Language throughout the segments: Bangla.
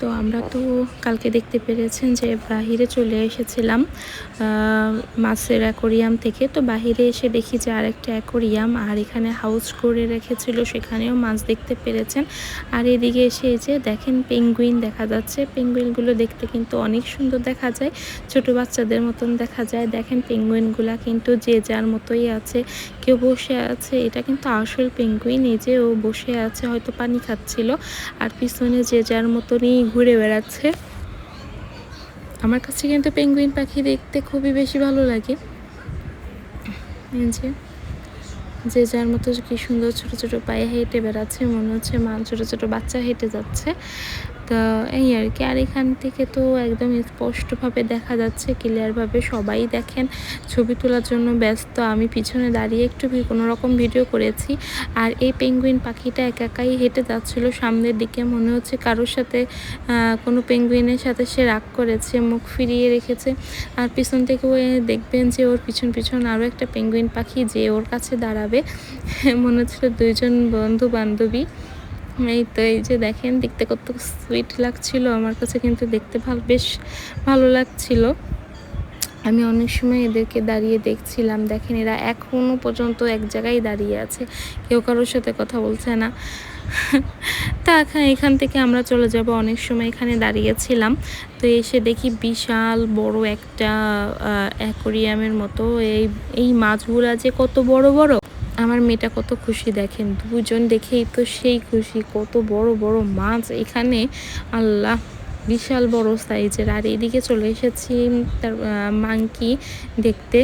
তো আমরা তো কালকে দেখতে পেরেছেন যে বাহিরে চলে এসেছিলাম মাছের অ্যাকোরিয়াম থেকে। তো বাহিরে এসে দেখি যে আরেকটা অ্যাকোরিয়াম, আর এখানে হাউস করে রেখেছিল, সেখানেও মাছ দেখতে পেরেছেন। আর এদিকে এসে এই যে দেখেন পেঙ্গুইন দেখা যাচ্ছে। পেঙ্গুইনগুলো দেখতে কিন্তু অনেক সুন্দর দেখা যায়, ছোট বাচ্চাদের মতন দেখা যায়। দেখেন পেঙ্গুইনগুলা কিন্তু যে যার মতোই আছে, কেউ বসে আছে, এটা কিন্তু আসল পেঙ্গুইন। এই যে ও বসে আছে, হয়তো পানি খাচ্ছিল, আর পিছনে যে যার মতনই ঘুরে বেড়াচ্ছে। আমার কাছে কিন্তু পেঙ্গুইন পাখি দেখতে খুবই বেশি ভালো লাগে। যে যে যার মতো কি সুন্দর ছোট ছোট পায়ে হেঁটে বেড়াচ্ছে, মনে হচ্ছে মা ছোট ছোট বাচ্চা হেঁটে যাচ্ছে। তো এই আর কি। আর এখান থেকে তো একদম স্পষ্টভাবে দেখা যাচ্ছে ক্লিয়ারভাবে সবাই দেখেন। ছবি তোলার জন্য ব্যস্ত। আমি পিছনে দাঁড়িয়ে একটু কোনো রকম ভিডিও করেছি। আর এই পেঙ্গুইন পাখিটা একা একাই হেঁটে যাচ্ছিল। সামনের দিকে মনে হচ্ছে কারোর সাথে কোনো পেঙ্গুইনের সাথে সে রাগ করেছে, মুখ ফিরিয়ে রেখেছে। আর পিছন থেকে ও দেখবেন যে ওর পিছন পিছন আরও একটা পেঙ্গুইন পাখি যে ওর কাছে দাঁড়াবে। মনে হচ্ছিল দুইজন বন্ধু বান্ধবী এই তো, এই যে দেখেন, দেখতে কত সুইট লাগছিল। আমার কাছে কিন্তু দেখতে ভালো, বেশ ভালো লাগছিল। আমি অনেক সময় এদেরকে দাঁড়িয়ে দেখছিলাম। দেখেন, এরা এখনও পর্যন্ত এক জায়গায় দাঁড়িয়ে আছে। কেউ কারোর সাথে কথা বলছে না। তা এখান থেকে আমরা চলে যাব। অনেক সময় এখানে দাঁড়িয়েছিলাম। তো এসে দেখি বিশাল বড় একটা অ্যাকোরিয়ামের মতো। এই এই মাছগুলা যে কত বড় বড় আমার মেয়েটা কত খুশি দেখেন, দুজন দেখেই তো সেই খুশি, কত বড় বড় মাছ। এখানে আল্লাহ বিশাল বড় সাইজের। আর এদিকে চলে এসেছি, তার মাংকি দেখতে।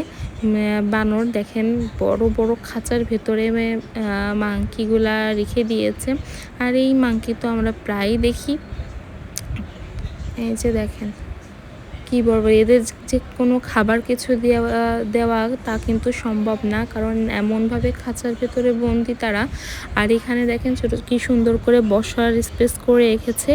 বানর দেখেন, বড় বড় খাঁচার ভেতরে মাংকিগুলা রেখে দিয়েছে। আর এই মাংকি তো আমরা প্রায় দেখি। এই যে দেখেন। কি বলব, এদের যে কোনো খাবার কিছু দেওয়া দেওয়া তা কিন্তু সম্ভব না। কারণ এমনভাবে খাঁচার ভেতরে বন্দি তারা। আর এখানে দেখেন ছোট, কি সুন্দর করে বসার স্পেস করে রেখেছে।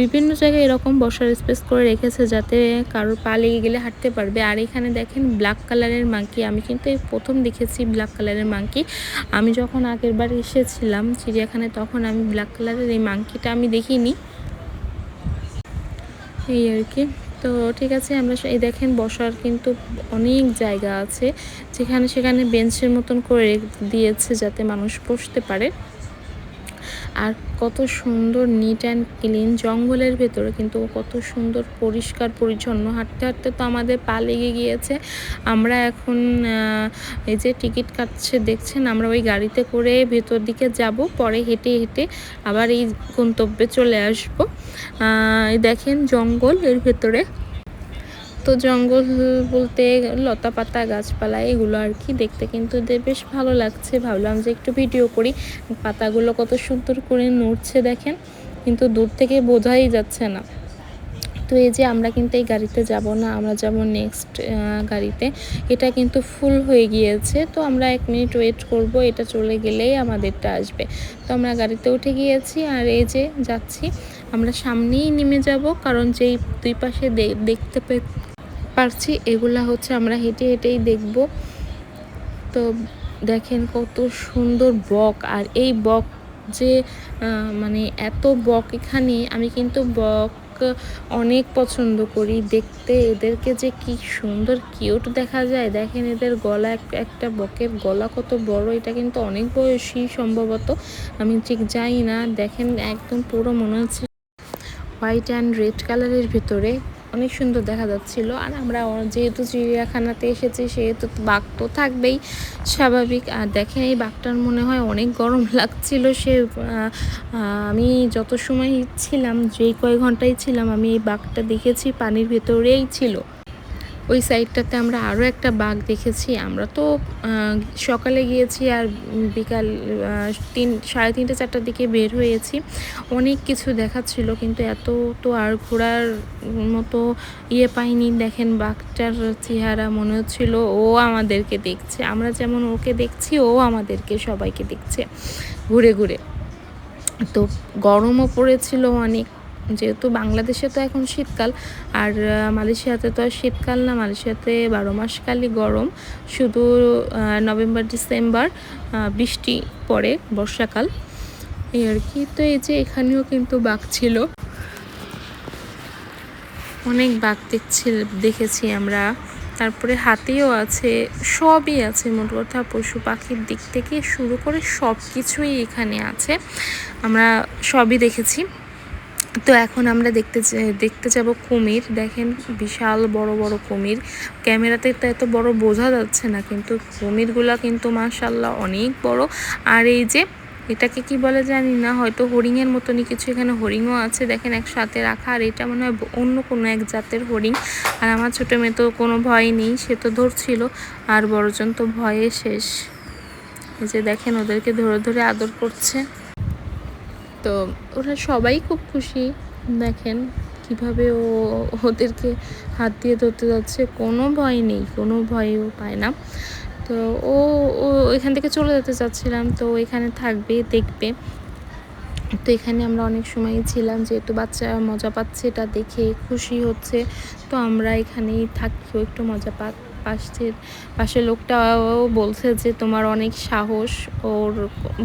বিভিন্ন জায়গায় এরকম বসার স্পেস করে রেখেছে যাতে কারোর পা লেগে গেলে হাঁটতে পারবে। আর এখানে দেখেন ব্ল্যাক কালারের মাংকি। আমি কিন্তু এই প্রথম দেখেছি ব্ল্যাক কালারের মাংকি। আমি যখন আগের বার এসেছিলাম চিড়িয়াখানায়, তখন আমি ব্ল্যাক কালারের এই মাংকিটা আমি দেখিনি। এই আর কি। তো ঠিক আছে, আমরা এই দেখেন বসার কিন্তু অনেক জায়গা আছে। যেখানে সেখানে বেঞ্চের মতন করে দিয়েছে যাতে মানুষ বসতে পারে। আর কত সুন্দর নিট অ্যান্ড ক্লিন জঙ্গলের ভেতরে, কিন্তু কত সুন্দর পরিষ্কার পরিচ্ছন্ন। হাঁটতে হাঁটতে তো আমাদের পা লেগে গিয়েছে। আমরা এখন এই যে টিকিট কাটছে, দেখছেন? আমরা ওই গাড়িতে করে ভেতর দিকে যাব, পরে হেঁটে হেঁটে আবার এই গন্তব্যে চলে আসব। দেখেন জঙ্গল এর ভেতরে। তো জঙ্গল বলতে লতা পাতা গাছপালা এগুলো আর কি দেখতে কিন্তু বেশ ভালো লাগছে। ভাবলাম যে একটু ভিডিও করি। পাতাগুলো কত সুন্দর করে নড়ছে দেখেন, কিন্তু দূর থেকে বোঝাই যাচ্ছে না। তো এই যে আমরা কিন্তু এই গাড়িতে যাব না, আমরা যাব নেক্সট গাড়িতে। এটা কিন্তু ফুল হয়ে গিয়েছে। তো আমরা এক মিনিট ওয়েট করব, এটা চলে গেলেই আমাদেরটা আসবে। তো আমরা গাড়িতে উঠে গিয়েছি আর এই যে যাচ্ছি। আমরা সামনেই নেমে যাব, কারণ যেই দুই পাশে দেখতে পে- পারছি, এগুলা হচ্ছে আমরা হেঁটে হেঁটেই দেখব। তো দেখেন কত সুন্দর বক, আর এই বক যে মানে এত বক এখানে, আমি কিন্তু বক অনেক পছন্দ করি। দেখতে এদেরকে যে কি সুন্দর কিউট দেখা যায়। দেখেন এদের গলা এক- একটা বকের গলা কত বড়, এটা কিন্তু অনেক বয়সী সম্ভবত। আমি ঠিক জানি না, দেখেন একদম পুরো মনে হচ্ছে হোয়াইট অ্যান্ড রেড কালারের ভিতরে। অনেক সুন্দর দেখা যাচ্ছিল। আর আমরা যেহেতু চিড়িয়াখানাতে এসেছি, সেহেতু বাঘ তো থাকবেই স্বাভাবিক। আর দেখেন, এই বাঘটার মনে হয় অনেক গরম লাগছিল। সে আমি যত সময় ছিলাম, যেই কয় ঘন্টায় ছিলাম, আমি এই বাঘটা দেখেছি, পানির ভেতরেই ছিল। ওই সাইডটাতে আমরা আরও একটা বাঘ দেখেছি। আমরা তো সকালে গিয়েছি আর বিকাল তিন, সাড়ে তিনটে, চারটার দিকে বের হয়েছি। অনেক কিছু দেখাচ্ছিল, কিন্তু এত তো আর ঘোরার মতো ইয়ে পাইনি। দেখেন বাঘটার চেহারা মনে হচ্ছিল, ও আমাদেরকে দেখছে। আমরা যেমন ওকে দেখছি, ও আমাদেরকে, সবাইকে দেখছে ঘুরে ঘুরে। তো গরমও পড়েছিল অনেক যেহেতু বাংলাদেশে তো এখন শীতকাল, আর মালয়েশিয়াতে তো শীতকাল না, মালয়েশিয়াতে বারো মাসকালই গরম। শুধু নভেম্বর, ডিসেম্বর বৃষ্টি পড়ে বর্ষাকাল। এই আর কি, তো এই যে এখানেও কিন্তু বাঘ ছিল। অনেক বাঘ দেখছি, দেখেছি আমরা। তারপরে হাতিও আছে, সবই আছে, মোট কথা পশু পাখির দিক থেকে শুরু করে সব কিছুই এখানে আছে। আমরা সবই দেখেছি। তো এখন আমরা দেখতে দেখতে যাব কুমির। দেখেন বিশাল বড় বড় কুমির। ক্যামেরাতে তো এত বড় বোঝা যাচ্ছে না, কিন্তু কুমিরগুলা কিন্তু মাশাল্লাহ অনেক বড়। আর এই যে, এটাকে কি বলে জানি না, হয়তো হরিণের মতনই কিছু এখানে হরিণও আছে, দেখেন একসাথে রাখা। আর এটা মনে হয় অন্য কোনো এক জাতের হরিণ। আর আমার ছোটো মেয়ে তো কোনো ভয় নেই, সে তো ধরছিল। আর বড়জন তো ভয়ে শেষ। এই যে দেখেন ওদেরকে ধরে ধরে আদর করছে। তো ওরা সবাই খুব খুশি। দেখেন কীভাবে ও ওদেরকে হাত দিয়ে ধরতে যাচ্ছে। কোনো ভয় নেই, কোনো ভয়ও পায় না। তো ও ও এখান থেকে চলে যেতে চাচ্ছিলাম। তো এখানে থাকবে, দেখবে। তো এখানে আমরা অনেক সময় ছিলাম, যেহেতু বাচ্চা মজা পাচ্ছে, এটা দেখে খুশি হচ্ছে। তো আমরা এখানেই থাকি একটু মজা পা পাশের পাশে লোকটাও বলছে যে তোমার অনেক সাহস, ওর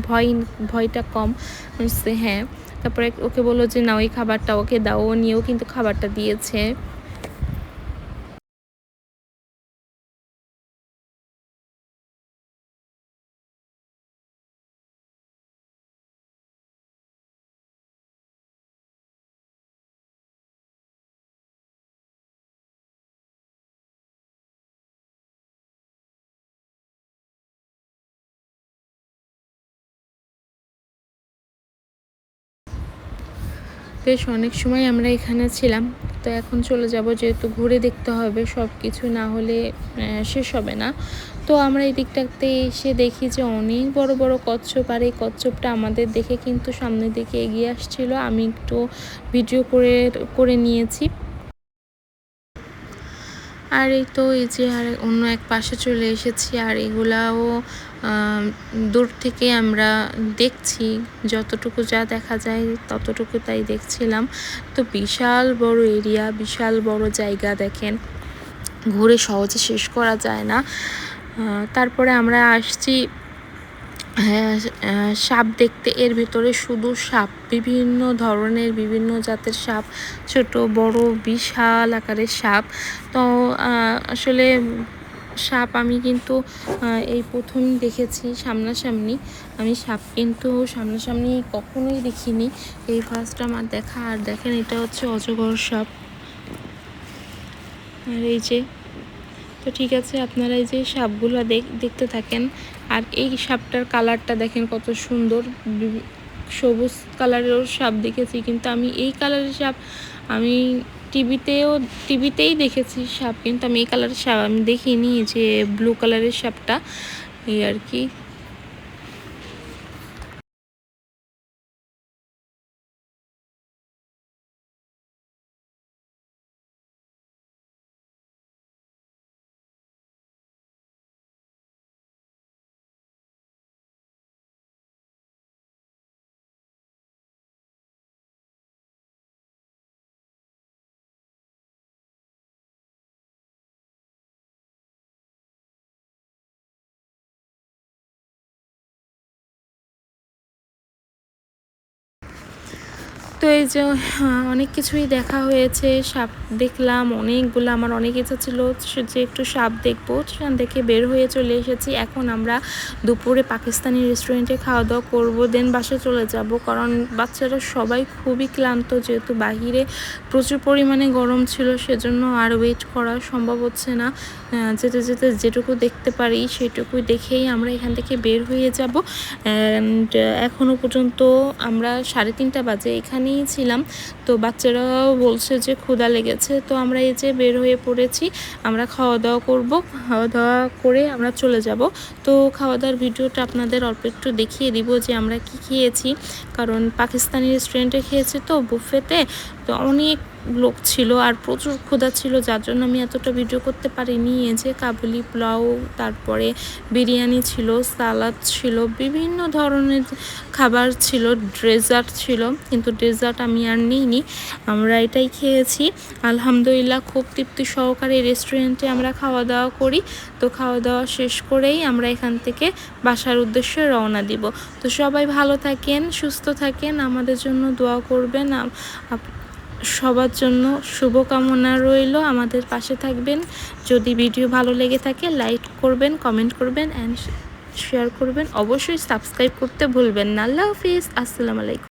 ভয়, ভয়টা কম। হ্যাঁ। তারপরে ওকে বলল যে না ওই খাবারটা ওকে দাও। ও নিয়েও কিন্তু খাবারটা দিয়েছে। বেশ অনেক সময় আমরা এখানে ছিলাম। তো এখন চলে যাব যেহেতু ঘুরে দেখতে হবে সব কিছু না হলে শেষ হবে না। তো আমরা এই দিকটাতে এসে দেখি যে অনেক বড় বড় কচ্ছপ, আর এই কচ্ছপটা আমাদের দেখে কিন্তু সামনের দিকে এগিয়ে আসছিল। আমি একটু ভিডিও করে করে নিয়েছি। আর এই তো এই যে আর অন্য এক পাশে চলে এসেছি, আর এগুলাও দূর থেকে আমরা দেখছি, যতটুকু যা দেখা যায় ততটুকু তাই দেখছিলাম। তো বিশাল বড় এরিয়া, বিশাল বড় জায়গা দেখেন, ঘুরে সহজে শেষ করা যায় না। তারপরে আমরা আসছি সাপ দেখতে এর ভিতরে শুধু সাপ, বিভিন্ন ধরনের, বিভিন্ন জাতের সাপ, ছোট, বড়, বিশাল আকারের সাপ। তো আসলে সাপ আমি কিন্তু এই প্রথম দেখেছি সামনাসামনি। আমি সাপ কিন্তু সামনাসামনি কখনোই দেখিনি। এই ফার্স্ট আমার দেখা, আর দেখেন এটা হচ্ছে অজগর সাপ। আর এই যে ঠিক আছে, আপনারা এই যে সাপগুলো দেখতে থাকেন। আর এই সাপটার কালারটা দেখেন কত সুন্দর। সবুজ কালারেরও সাপ দেখেছি, কিন্তু আমি এই কালারের সাপ, আমি টিভিতেও, টিভিতেই দেখেছি সাপ, কিন্তু আমি এই কালারের সাপ, আমি দেখিনি যে ব্লু কালারের সাপটা। এই আর কি। তো এই যে অনেক কিছুই দেখা হয়েছে, সাপ দেখলাম, অনেকগুলো, আমার অনেক ইচ্ছা ছিল যে একটু সাপ দেখব, সেখান দেখে বের হয়ে চলে এসেছি। এখন আমরা দুপুরে পাকিস্তানি রেস্টুরেন্টে খাওয়া দাওয়া করব দেন বাসায় চলে যাব, কারণ বাচ্চারা সবাই খুবই ক্লান্ত, যেহেতু বাহিরে প্রচুর পরিমাণে গরম ছিল, সেজন্য আর ওয়েট করা সম্ভব হচ্ছে না। যেতে যেতে যেটুকু দেখতে পারি সেটুকুই দেখেই আমরা এখান থেকে বের হয়ে যাব। এখনও পর্যন্ত আমরা সাড়ে তিনটা বাজে এখানেই ছিলাম। তো বাচ্চারাও বলছে যে ক্ষুদা লেগেছে। তো আমরা এই যে বের হয়ে পড়েছি, আমরা খাওয়া দাওয়া করব। খাওয়া দাওয়া করে আমরা চলে যাব। তো খাওয়া দাওয়ার ভিডিওটা আপনাদের অল্প একটু দেখিয়ে দিব যে আমরা কি খেয়েছি। কারণ পাকিস্তানি রেস্টুরেন্টে খেয়েছি তো বুফেতে তো অনেক লোক ছিল আর প্রচুর ক্ষুধা ছিল, যার জন্য আমি এতটা ভিডিও করতে পারিনি। এই যে কাবুলি পোলাও, তারপরে বিরিয়ানি ছিল, সালাদ ছিল, বিভিন্ন ধরনের খাবার ছিল ডেজার্ট ছিল, কিন্তু ডেজার্ট আমি আর নিইনি। আমরা এটাই খেয়েছি। আলহামদুলিল্লাহ খুব তৃপ্তি সহকারে রেস্টুরেন্টে আমরা খাওয়া দাওয়া করি। তো খাওয়া দাওয়া শেষ করেই আমরা এখান থেকে বাসার উদ্দেশ্যে রওনা দিব। তো সবাই ভালো থাকেন, সুস্থ থাকেন, আমাদের জন্য দোয়া করবেন। সবার জন্য শুভকামনা রইল। আমাদের পাশে থাকবেন। যদি ভিডিও ভালো লেগে থাকে লাইক করবেন কমেন্ট করবেন অ্যান্ড শেয়ার করবেন। অবশ্যই সাবস্ক্রাইব করতে ভুলবেন না। আল্লাহ হাফিজ। আসসালামু আলাইকুম।